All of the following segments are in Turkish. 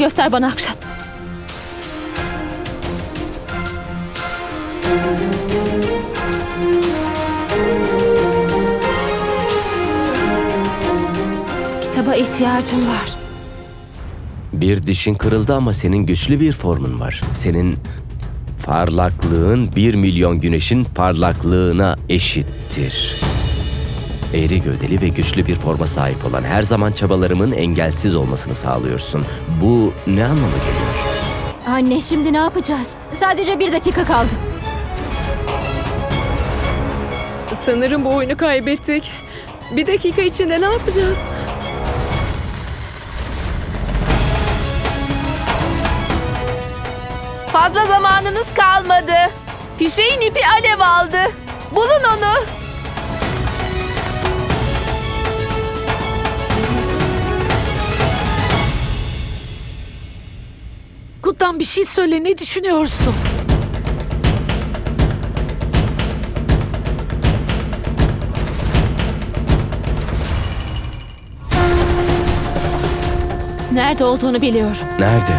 göster bana Akşat. Kitaba ihtiyacım var. Bir dişin kırıldı ama senin güçlü bir formun var. Senin parlaklığın bir milyon güneşin parlaklığına eşittir. Eğri gövdeli ve güçlü bir forma sahip olan her zaman çabalarımın engelsiz olmasını sağlıyorsun. Bu ne anlama geliyor? Anne şimdi ne yapacağız? Sadece bir dakika kaldı. Sanırım bu oyunu kaybettik. Bir dakika içinde ne yapacağız? Fazla zamanınız kalmadı. Fişeğin ipi alev aldı. Bulun onu. Kuttan bir şey söyle ne düşünüyorsun? Nerede olduğunu biliyorum. Nerede?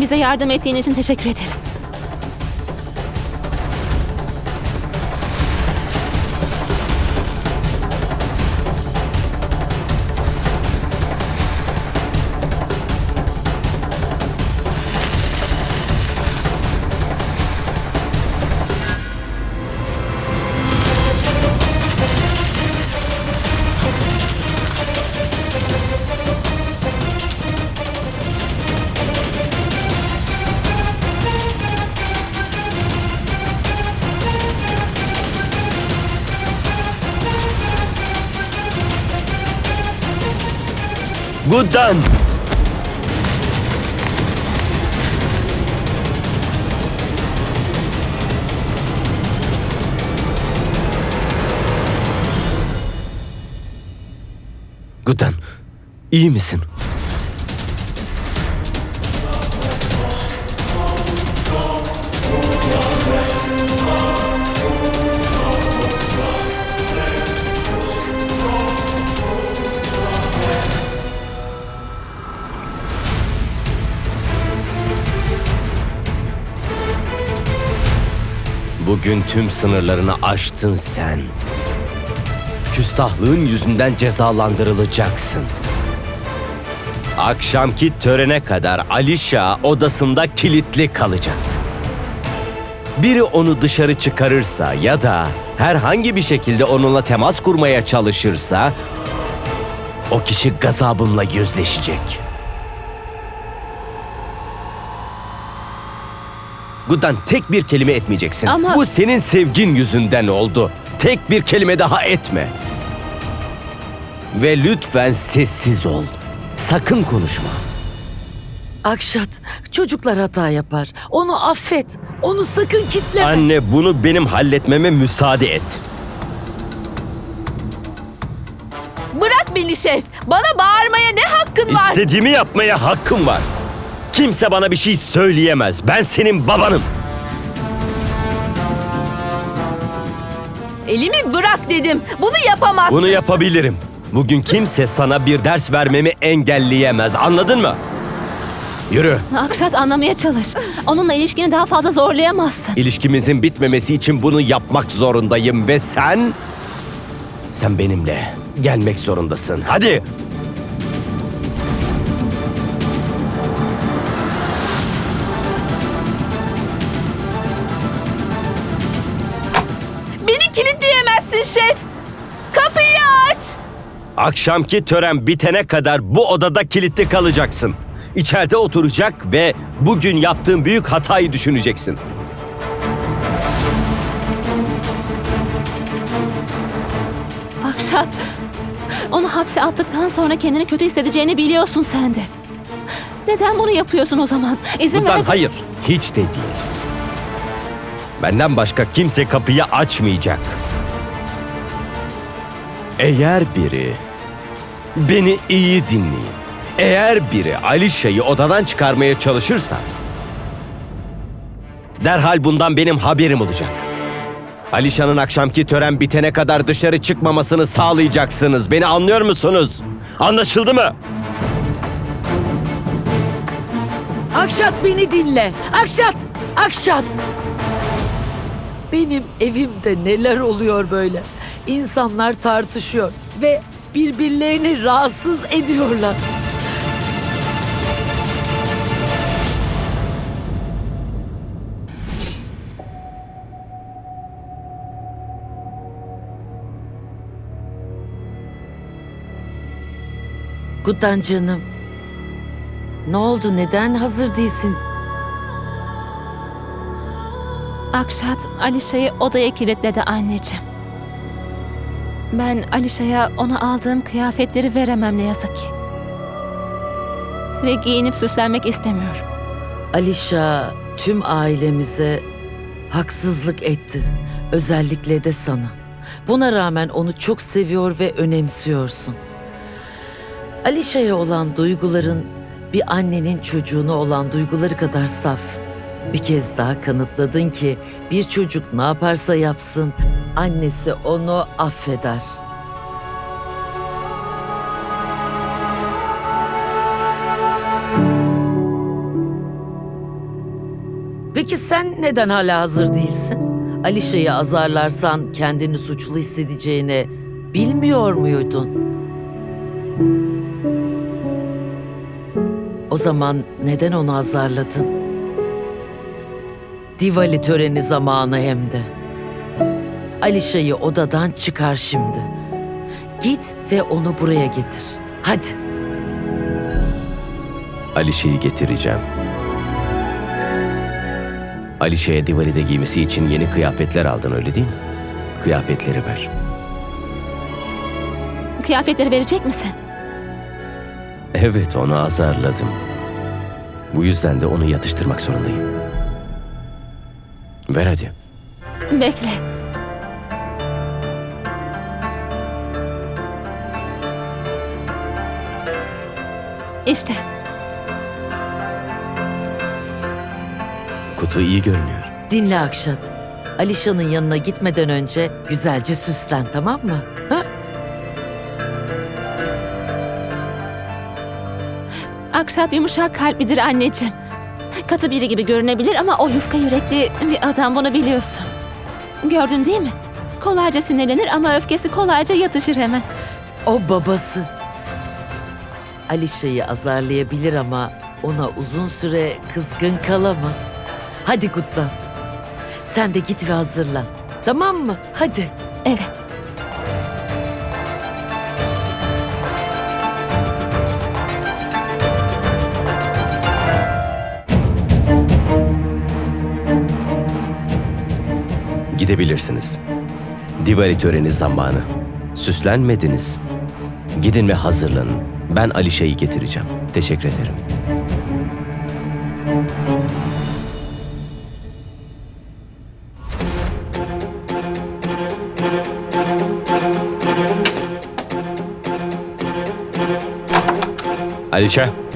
Bize yardım ettiğin için teşekkür ederiz. Guddan! Guddan, iyi misin? Bugün tüm sınırlarını aştın sen. Küstahlığın yüzünden cezalandırılacaksın. Akşamki törene kadar Alişa odasında kilitli kalacak. Biri onu dışarı çıkarırsa ya da herhangi bir şekilde onunla temas kurmaya çalışırsa o kişi gazabımla yüzleşecek. Gudan tek bir kelime etmeyeceksin. Ama- Bu senin sevgin yüzünden oldu. Tek bir kelime daha etme. Ve lütfen sessiz ol. Sakın konuşma. Akşat çocuklar hata yapar. Onu affet. Onu sakın kitleme. Anne bunu benim halletmeme müsaade et. Bırak beni şef. Bana bağırmaya ne hakkın var? İstediğimi yapmaya hakkım var. Kimse bana bir şey söyleyemez. Ben senin babanım. Elimi bırak dedim. Bunu yapamazsın. Bunu yapabilirim. Bugün kimse sana bir ders vermemi engelleyemez. Anladın mı? Yürü. Akşat anlamaya çalış. Onunla ilişkini daha fazla zorlayamazsın. İlişkimizin bitmemesi için bunu yapmak zorundayım ve sen... Sen benimle gelmek zorundasın. Hadi. Şef. Kapıyı aç. Akşamki tören bitene kadar bu odada kilitli kalacaksın. İçeride oturacak ve bugün yaptığın büyük hatayı düşüneceksin. Akşat, onu hapse attıktan sonra kendini kötü hissedeceğini biliyorsun sen de. Neden bunu yapıyorsun o zaman? İzin Bundan ver. hayır, hiç de değil. Benden başka kimse kapıyı açmayacak. Eğer biri beni iyi dinleyin. Eğer biri Alişa'yı odadan çıkarmaya çalışırsa derhal bundan benim haberim olacak. Alişan'ın akşamki tören bitene kadar dışarı çıkmamasını sağlayacaksınız. Beni anlıyor musunuz? Anlaşıldı mı? Akşat beni dinle. Akşat! Akşat! Benim evimde neler oluyor böyle? İnsanlar tartışıyor ve birbirlerini rahatsız ediyorlar. Guttan canım. Ne oldu? Neden hazır değilsin? Akşat Alişa'yı odaya kilitledi anneciğim. Ben Alişa'ya ona aldığım kıyafetleri veremem ne yazık ki. Ve giyinip süslenmek istemiyorum. Alişa tüm ailemize haksızlık etti. Özellikle de sana. Buna rağmen onu çok seviyor ve önemsiyorsun. Alişa'ya olan duyguların bir annenin çocuğuna olan duyguları kadar saf. Bir kez daha kanıtladın ki bir çocuk ne yaparsa yapsın annesi onu affeder. Peki sen neden hala hazır değilsin? Alişa'yı azarlarsan kendini suçlu hissedeceğini bilmiyor muydun? O zaman neden onu azarladın? Diwali töreni zamanı hem de. Alişa'yı odadan çıkar şimdi. Git ve onu buraya getir. Hadi. Alişe'yi getireceğim. Alişe'ye Diwali'de giymesi için yeni kıyafetler aldın öyle değil mi? Kıyafetleri ver. Kıyafetleri verecek misin? Evet onu azarladım. Bu yüzden de onu yatıştırmak zorundayım. Ver hadi. Bekle. İşte Kutu iyi görünüyor. Dinle Akşat. Alişan'ın yanına gitmeden önce güzelce süslen tamam mı? Ha? Akşat yumuşak kalplidir anneciğim. Katı biri gibi görünebilir ama o yufka yürekli bir adam bunu biliyorsun. Gördün değil mi? Kolayca sinirlenir ama öfkesi kolayca yatışır hemen. O babası. Alişa'yı azarlayabilir ama ona uzun süre kızgın kalamaz. Hadi Gutlan. Sen de git ve hazırlan. Tamam mı? Hadi. Evet. Gidebilirsiniz. Diwali töreni zamanı. Süslenmediniz. Gidin ve hazırlanın. Ben Alişe'yi getireceğim. Teşekkür ederim. Alişe.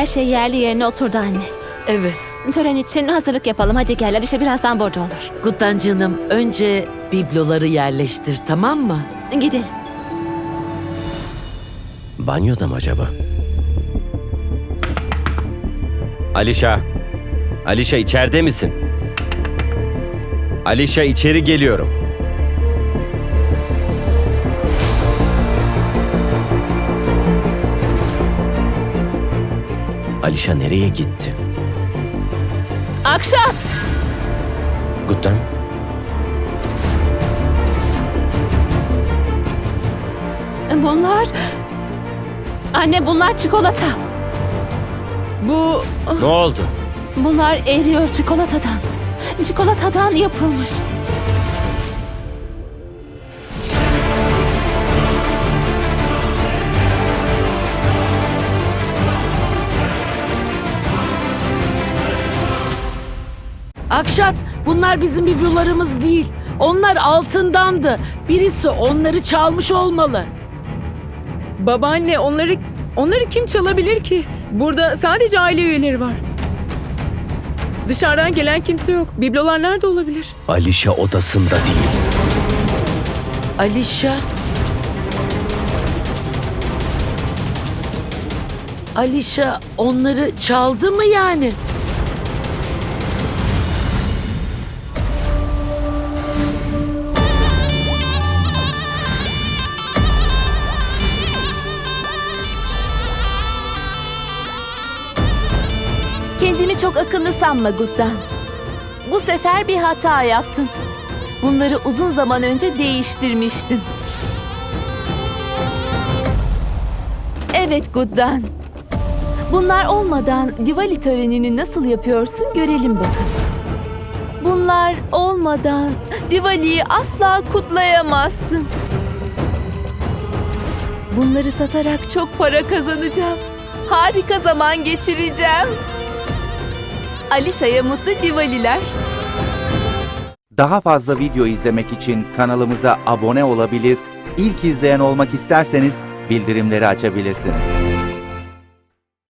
Her şey yerli yerine oturdu anne. Evet. Tören için hazırlık yapalım. Hadi gel Alişe birazdan borcu olur. Gutlan canım önce bibloları yerleştir tamam mı? Gidelim. Banyoda mı acaba? Alişa. Alişa içeride misin? Alişa içeri geliyorum. Alişa nereye gitti? Akşat! Guttan. Bunlar... Anne bunlar çikolata. Bu Ne oldu? Bunlar eriyor çikolatadan. Çikolatadan yapılmış. Akşat bunlar bizim biblolarımız değil. Onlar altındandı. Birisi onları çalmış olmalı. babaanne onları onları kim çalabilir ki? Burada sadece aile üyeleri var. Dışarıdan gelen kimse yok. Biblolar nerede olabilir? Alişa odasında değil. Alişa. Alişa onları çaldı mı yani? Akıllı sanma Guddan. Bu sefer bir hata yaptın. Bunları uzun zaman önce değiştirmiştin. Evet Guddan. Bunlar olmadan Diwali törenini nasıl yapıyorsun görelim bakalım. Bunlar olmadan Diwali'yi asla kutlayamazsın. Bunları satarak çok para kazanacağım. Harika zaman geçireceğim. Alişa'ya mutlu Diwaliler. Daha fazla video izlemek için kanalımıza abone olabilir, ilk izleyen olmak isterseniz bildirimleri açabilirsiniz.